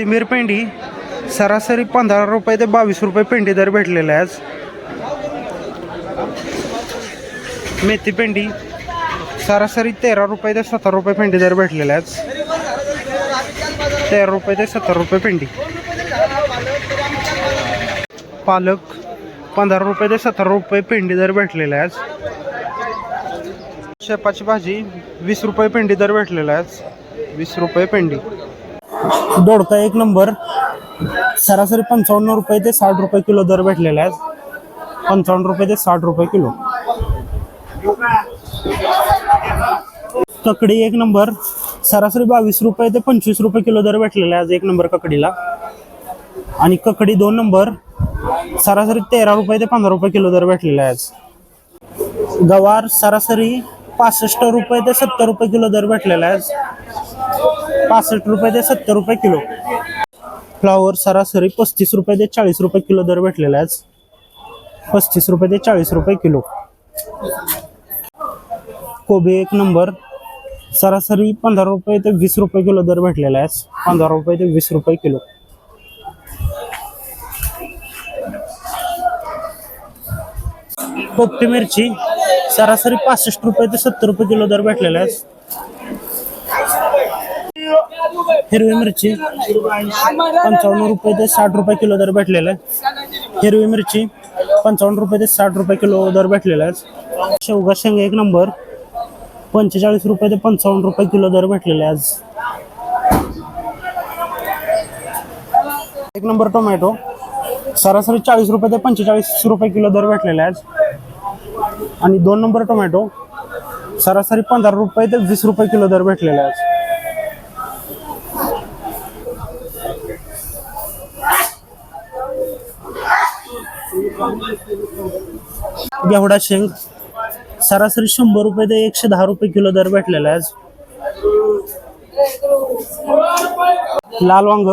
कोथिंबीर पेंडी सरासरी पंधरा रुपये ते बावीस रुपये पेंडी दर भेटलेला आहे आज मेथी पेंडी सरासरी तेरा रुपये ते सतरा रुपये पेंडी दर भेटलेला आहे तेरा रुपये ते सत्तर रुपये पेंडी. पालक पंधरा रुपये ते सतरा रुपये पेंडी दर भेटलेला आहे आज शेपाची भाजी वीस रुपये पेंडी दर भेटलेला आहे वीस रुपये पेंडी. दोडका एक नंबर. सरासरी पंचावन्न रुपये ते साठ रुपये किलो दर भेटलेला आहे पंचावन्न रुपये ते साठ रुपये किलो. ककडी एक नंबर. सरासरी बावीस रुपये ते पंचवीस रुपये किलो दर भेटलेला आहे आज एक नंबर ककडीला. आणि ककडी दोन नंबर. सरासरी तेरा रुपये ते पंधरा रुपये किलो दर भेटलेला आहे आज गवार सरासरी पासष्ट रुपये ते सत्तर रुपये किलो दर भेटलेला आहे आज पासष्ट रुपये ते सत्तर रुपये किलो. फ्लावर सरासरी पस्तीस रुपये ते चाळीस रुपये किलो दर भेटलेला आहे आज. पस्तीस रुपये ते चाळीस रुपये किलो. कोबी एक नंबर. सरासरी पंधरा रुपये ते वीस रुपये किलो दर भेटलेला आहे पंधरा रुपये ते वीस रुपये किलो. पोपटी मिरची सरासरी पासष्ट रुपये ते सत्तर रुपये किलो दर भेटलेला आहे हिरवी मिरची पंचावन्न रुपये ते साठ रुपये किलो दर भेटलेला आहे. हिरवी मिरची पंचावन्न रुपये ते साठ रुपये किलो दर भेटलेला आहे. शेवगा शेंगा एक नंबर. पंचेचाळीस रुपये ते पंचावन्न रुपये किलो दर भेटलेला आहे आज. एक नंबर टोमॅटो. सरासरी चाळीस रुपये ते पंचेचाळीस रुपये किलो दर भेटलेला आहे आज. आणि दोन नंबर टोमॅटो. सरासरी पंधरा रुपये ते वीस रुपये किलो दर भेटलेला आहे घेवडा शेंग सरासरी शंभर रुपये ते एकशे दहा रुपये किलो दर भेटलेला आहे आज. लाल वांग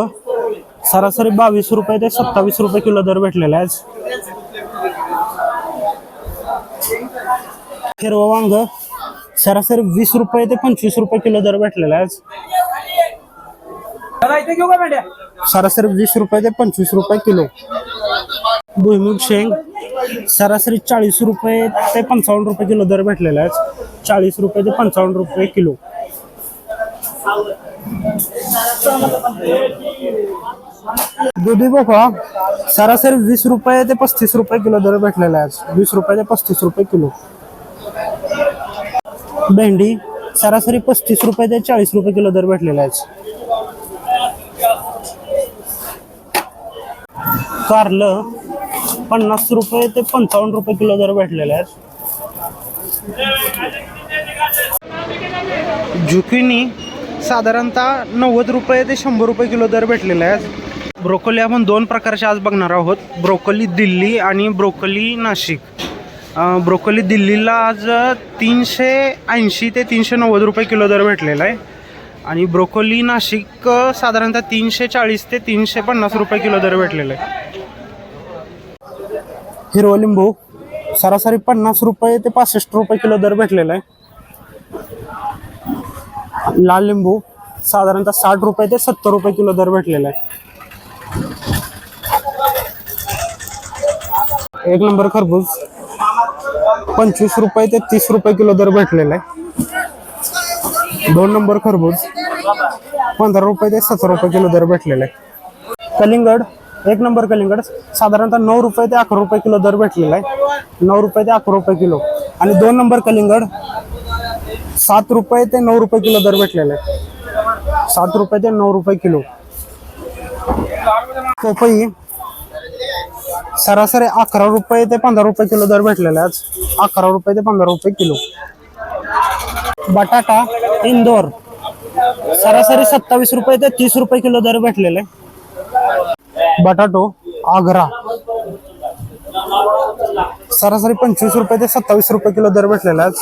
सरासरी बावीस रुपये ते सत्तावीस रुपये किलो दर भेटलेला आहे आज. हिरवं वांग सरासरी वीस रुपये ते पंचवीस रुपये किलो दर भेटलेला आहे आज. सरासरी वीस रुपये ते पंचवीस रुपये किलो भुईमुग शेंग सरासरी चाळीस रुपये ते पंचावन्न रुपये किलो दर भेटलेला आहे. चाळीस रुपये ते पंचावन्न रुपये किलो. दुधी भोपळा सरासरी वीस रुपये ते पस्तीस रुपये किलो दर भेटलेला आहे. वीस रुपये ते पस्तीस रुपये किलो. भेंडी सरासरी पस्तीस रुपये ते चाळीस रुपये किलो दर भेटलेला आहे. कारलं पन्नास रुपये ते पंचावन्न रुपये किलो दर भेटलेले आहेत. जुकिनी साधारणतः नव्वद रुपये ते शंभर रुपये किलो दर भेटलेले आहे ब्रोकोली आपण दोन प्रकारचे आज बघणार आहोत. ब्रोकोली दिल्ली आणि ब्रोकोली नाशिक. ब्रोकोली दिल्लीला आज तीनशे ऐंशी ते तीनशे नव्वद रुपये किलो दर भेटलेला आहे. आणि ब्रोकोली नाशिक साधारणतः तीनशे चाळीस ते तीनशे पन्नास रुपये किलो दर भेटलेला आहे हिरवा लिंबू सरासरी पन्नास रुपये ते पासष्ट रुपये किलो दर भेटलेला आहे. लाल लिंबू साधारणतः साठ रुपये ते सत्तर रुपये किलो दर भेटलेला आहे. एक नंबर खरबूज पंचवीस रुपये ते तीस रुपये किलो दर भेटलेला आहे. दोन नंबर खरबूज पंधरा रुपये ते सतरा रुपये किलो दर भेटलेला आहे. कलिंगड एक नंबर कलिंगड साधारणतः नऊ रुपये ते अकरा रुपये किलो दर भेटलेला आहे. नऊ रुपये ते अकरा रुपये किलो. आणि दोन नंबर कलिंगड सात रुपये ते नऊ रुपये किलो दर भेटलेला आहे. सात रुपये ते नऊ रुपये किलो. पपई सरासरी अकरा रुपये ते पंधरा रुपये किलो दर भेटलेला आहे आज. अकरा रुपये ते पंधरा रुपये किलो. बटाटा इंदोर सरासरी सत्तावीस रुपये ते तीस रुपये किलो दर भेटलेले बटाटो आग्रा. सरासरी पंचवीस रुपये ते सत्तावीस रुपये किलो दर भेटलेला आज.